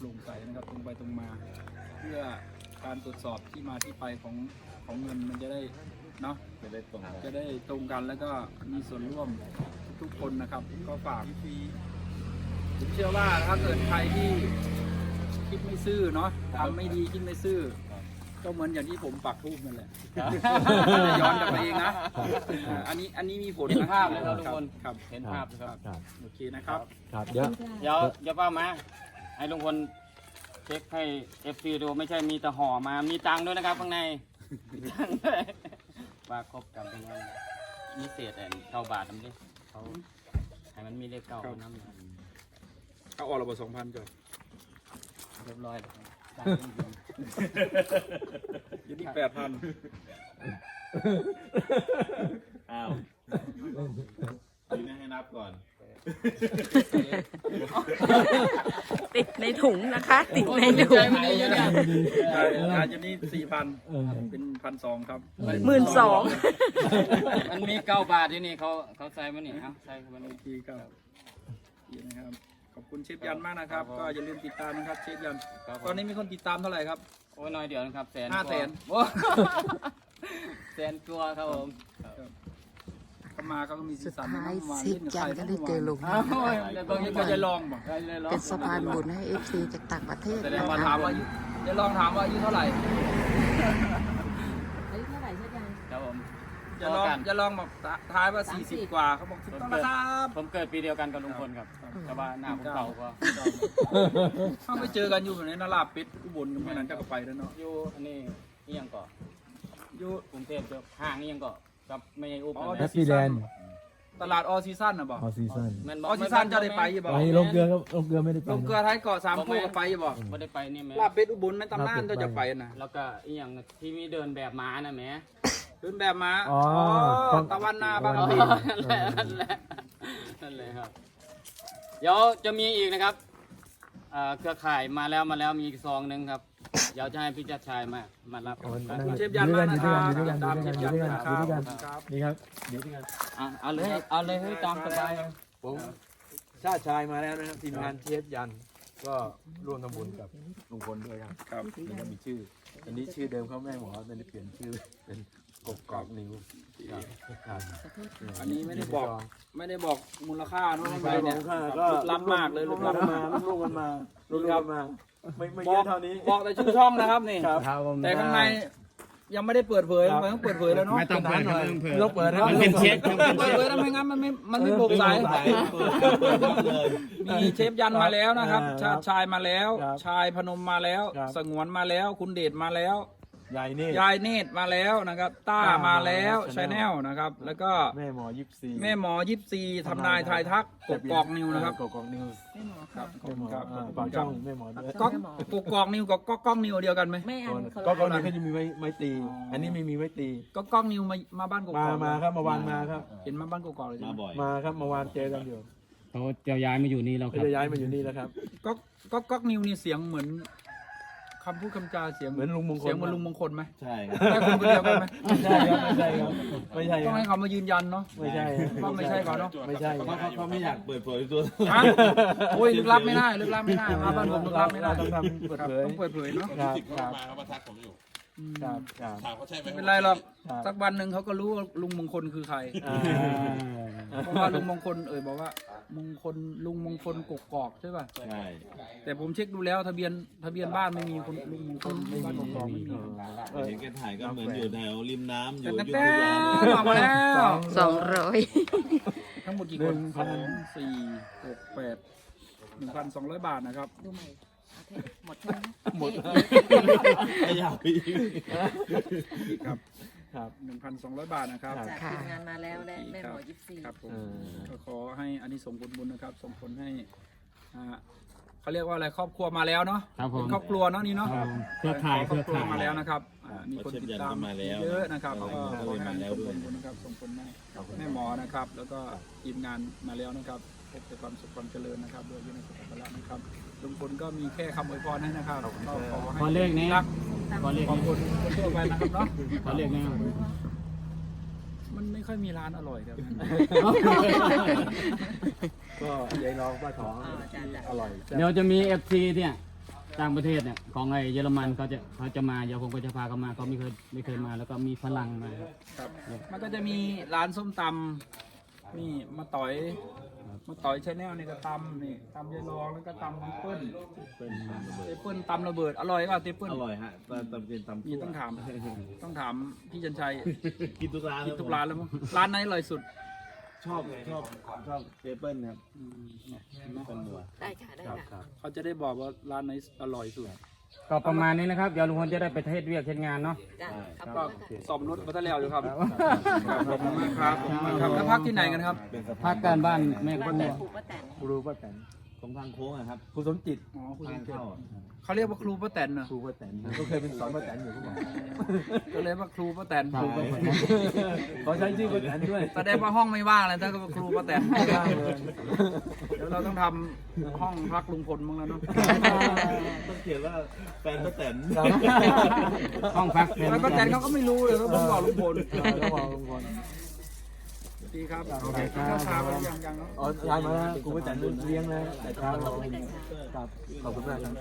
โปร่งใสนะครับตรงไปตรงมา เพื่อการตรวจสอบที่มาที่ไปของของเงินมันจะได้เนาะจะได้ตรงกันจะได้ตรงกันแล้วก็มีส่วนร่วมทุกๆคนนะครับ ก็ฝากผมเชื่อว่าถ้าเกิดใครที่คิดไม่ซื่อเนาะทำไม่ดีคิดไม่ซื่อ ก็เหมือนอย่างที่ผมปักทูบนั่นแหละจะย้อนกลับไปเองนะอ่าอันนี้อันนี้มีผลเห็นนะภาพเลยครับทุกคน ครับ เห็นภาพนะครับครับ โอเคนะครับ ครับเดี๋ยว เดี๋ยวเดี๋ยวป้ามา ให้ลุงพลเช็คให้เอฟซีดูไม่ใช่มีแต่ห่อมามีตังค์ด้วยนะครับข้างในมีตังค์ด้วยว่าครบกันเป็นไงมีเศษแต่เก้าบาทนั่นดิเขาให้มันมีเลขเก้าครับน้ำเอาออกระบบสองพันก่อนเรียบร้อยแล้วครับยี่สิบแปดพันอ้าวนี่ให้นับก่อน ติดในถุงนะคะ ติดในถุง อาจจะนี่สี่พันเออเป็นพันสองครับหมื่นสอง มันมีเก้าบาทที่นี่เขาเขาใส่มานี่ครับใส่เข้ามาโอนี่เคครับดีนะครับขอบคุณเชฟยันมากนะครับครับผมก็อย่าลืมติดตามนะครับเชฟยันครับผมตอนนี้มีคนติดตามเท่าไหร่ครับโอ้ยน้อยเดียวนะครับแสนห้ากว่แสนโอ้แสนกลัวาครับผม เข้ามาเขาก็มีสีสุดสันท้ายมาเซิกยันก็ได้เจอลุงอ้าวโอ้ยเดี๋ยวบางทีก็จะลองบอกได้เลยเหรอเป็นสะพานบุญให้เอฟซีจากต่างประเทศแสดงนะว่าคะถามว่าอายุจะลองถามว่าอายุเท่าไหร่อายุเท่าไหร่ใช่ยังครับผม จะลองกันจะลองแบบทายว่า40กว่าเขาบอกถูกต้องนะครับผมเกิดปีเดียวกันกับลุงพลครับ แต่ว่าหน้าผมเก่ากว่าเขาไปเจอกันอยู่ในนาลาบเป็ดอุบลกันเมื่อนั้นเจ้าก็ไปแล้วเนาะอยู่อันนี้นี่ยังเกาะอยู่กรุงเทพเจ้าห้างนี่ยังเกาะ กับไม่ใช่อุบอ๋อนะแฮปปี้แลนด์ตลาดออซีซั่นนะบอกออซีซั่นแม่นอบอกอซีซั่นเจะได้ไปอยี่บอกไปลงเกลือก็ลงเกลือไม่ได้ไปลงเกลือนะท้ายเกาะสามคู่ก็ไปอยี่บอกไม่ได้ไปนี่แม่ลาบเป็ดอุบลในตำนานเจ้าจะไปนะแล้วก็อีกอย่างที่มีเดินแบบม้านะแม่ขึ้นแบบมาอ๋ออ๋อตะวันนาบางอ๋อปีนั่นแหละนั่นแหละนั่นเลยครับเดี๋ยวจะมีอีกนะครับเอ่อเครือข่ายมาแล้วมาแล้วมีอีกซองหนึ่งครับ เดี๋ยวจะให้พี่จัดชายมามารับอ๋อนั่งคุณอเชยู่ฟยันมากนะคด้รัวยบกันอยู่ด้วยกันตามอเชยู่ฟด้วยยักันนนะอยู่คด้วยรักับนครับนี่ครับเดี๋ยวด้วยกันอะเอาเลยเอาเลยให้ตามสบายผมชาติชายมาแล้วนะครับทีมงานเชฟยัน ก็ร่วมทำบุญกับลุงพลด้วยครับครับนี่ก็มีชื่อ อันนี้ชื่อเดิมเขาแม่หมอตอนนี้เปลี่ยนชื่อเป็นกบกรอบนิ้วครับอันนี้ไม่ได้บอก ไม่ได้บอกมูลค่าเนอะไปเนี่ยก็ล้ำมากเลยลูลูกกล้ำล้ำมามากลูกมันมาลูกมันมา ไม่ไม่บเยอกอะเท่านี้ บอกแต่ชื่อช่องนะครับนี่ครับแต่ข้างใน ยังไม่ได้เปิดเผยครับมันต้องเปิดเผยแล้วเนาะไม่ต้องเปิดหน่อยต้องเปิดมันเป็นเช็คเปิดเผยแล้วไม่งั้นมันไม่มันไม่โปร่งใสเลยมีเชฟยันมาแล้วนะครับอ่าชาติชายมาแล้ว ครับชายพนมมาแล้ว ครับ สงวนมาแล้ว คุณเดชมาแล้ว ใหญ่นี่ ยายเนตรมาแล้วนะครับ ต้าต้ามาแล้วมาแล้วชาแนลนะครับ แล้วก็แม่หมอยิปซีแม่หมอยิปซีทำนายทายทักกกอกนิวนะครับกกอกนิวครับขอบแม่หมคุอณครับอ่าฝากช่องแม่หมอด้วยก๊อกกกอกนิวกับก๊อกก๊อกนิวเดียวกันไหมไม่อันคนก็ละกอกนิวเขาจะมีไม้ไม้ตี อันนี้ไม่มีไม้ตี ก๊อกก๊อกนิวมามาบ้านกกมาอกมาครับมาวานมาครับ เห็นมาบ้านกกอกเลยใช่มาไหมบ่อย มาครับมาวานเจอกันอยู่เขาจะย้ายมาอยู่นี่แล้วคเขารับจะย้ายมาอยู่นี่แล้วครับ ก๊อกก๊อกก๊อกนิวนี่เสียงเหมือนคำพูดคำจาเสียงเหมือนลุงมงคล เสียงเหมือนลุงมงคลไหมใช่ครับใช่คนคนเดียวกันไหมไม่ใช่ครับไม่ใช่ครับไม่ใช่คต้องรับให้เขามายืนยันเนาะ ไม่ใช่ว่าไม่ใช่เขาเนาะ ไม่ใช่ เพราะเขาเขาไม่อยากเปิดเผยตัวฮะโอ้ยลึกลับไม่ได้ลึกลับไม่ได้มาบ้านผมลึกลับไม่ได้ต้องทำเปิดครับเผย ต้องเปิดเผยเนาะครับสิบคเขารับมาเขามาทักผมอยู่อืมครับครับถามเขาใช่ไหมไม่เป็นไรหรอกครับสักวันหนึ่งเขาก็รู้ว่าลุงมงคลคือใคร อ่า เพราะว่าลุงมงคลเอ่ยบอกว่า มงคลลุงมงคลกกอกใช่ป่ะใช่แต่ผมเช็คดูแล้วทะเบียนทะเบียนบ้านไม่มีคนลุงมงคลบ้านกกอกไม่มีเออเห็นแกถ่ายก็เหมือนอยู่แถวริมน้ำอยู่แต่อยุธแต่ยาออกมาแล้วสองร้อยทั้งหมดกี่คนสองสี่หกแปดหนึ่งพันสองร้อยบาทนะครับดูใหม่เอาเทปหมดใช่ไหมหมดขยับอีกครับ ครับหนึ่งพันสองร้อยบาทนะครับครับจากทีมงานมาแล้วและแม่หมอยิปซีครับผมเออก็ขอให้อานิสงส์ผลบุญนะครับ ส่งผลให้อ่าเขาเรียกว่าอะไรครอบครัวมาแล้วเนาะครับผม เป็นครอบครัวเนาะนี่เนาะเครือข่ายคเครอรืบอครัวข่าย มาแล้วนะครับอ่ามีคนติดตามมาแล้วเยอะนะครับก็ก็ขอให้มาอานิแล้สวงส์ด้วยผลบุญนะครับส่งผลให้แม่หมอนะครับ แล้วก็ทีมงานมาแล้วนะครับ พบแต่ความสุขความเจริญนะครับด้วยที่ในสุขภาพนะครับลุงพลก็มีแค่คำอวยพรให้นะครับก็ขอให้ขอเลขนี้ รักขอเลขของนี้คนทั่วไปนะครับเนาะขอเลขนี้มันไม่ค่อยมีร้านอร่อยครับ ก็ยายน้องป้าถองอ่าจ้ะจ้ะอร่อยเดี๋ยวจะมีเอฟซีเนี่ยต่างประเทศเนี่ยของไอ้เยอรมันเขาจะเขาจะมาเดี๋ยวผมก็จะพาเขามาเขาไม่เคยไม่เคยมาแล้วก็มีพลังมาครับครับ มันก็จะมีร้านส้มตำ นี่มาต่อยมาต่อยชาแนลนี่ก็ตำนี่ตำยายรองแล้วก็ตำทิปเปิ้ลเป็นเทปเปิ้ลตำระเบิดอร่อยป่ะเทปเปิ้ลอร่อยฮะตำตำเป็นตำนี่ต้องถาม ต้องถามพี่จันชัยกินทุกร้านกินทุกร้านแล้วมั้งร้านไหนอร่อยสุด ชอบชอบชอบเจเปิลครับเป็นบัวได้ค่ะได้ค่ะ เขาจะได้บอกว่าร้านไหนอร่อยสุด ก็ประมาณนี้นะครับ เดี๋ยวลุงพลจะได้ไปเทศเวียกเทศงานเนาะ จ้ะขอบก็คุณค่ะ สอบรถมาทะเลวอยู่ครับขอบคุณมากครับขอบคุณมากครับแล้วพักที่ไหนกันครับ เป็นสะพาภานคการบ้านแม่บ้าก็นแม่แม่ครูป้าแตน ครูป้าแตน ตรงทางโค้งอะครับครูสมจิตอ๋อคุณทางเกียรเข้าติเขาเรียกว่าครูป้าแตนเนอะครูป้าแตนก็เคยเป็นสอนป้าแตนอยู่เขาบอกก็เลยว่าครูป้าแตนครูป้าแตนเขาใช้ชื่อป้าแตนด้วยแสดงว่าห้องไม่ว่างเลยถ้าก็ครูป้าแตนไม่ว่างเลยเดี๋ยวเราต้องทำห้องพักลุงพลมั้งแล้วเนาะต้องเขียนว่าแฟนป้าแตนห้องพักแล้วป้าแตนเขาก็ไม่รู้เลยเขาต้องบอกลุงพลแล้วบอกลุงพล ดีครับโอเคข้าวเช้าไปยังยังเนาะอ๋อย้ายมาแล้วครูป้าแตนเลี้ยงแล้วแต่เช้าต้องไม่แต่เช้าครับขอบคุณมากครับ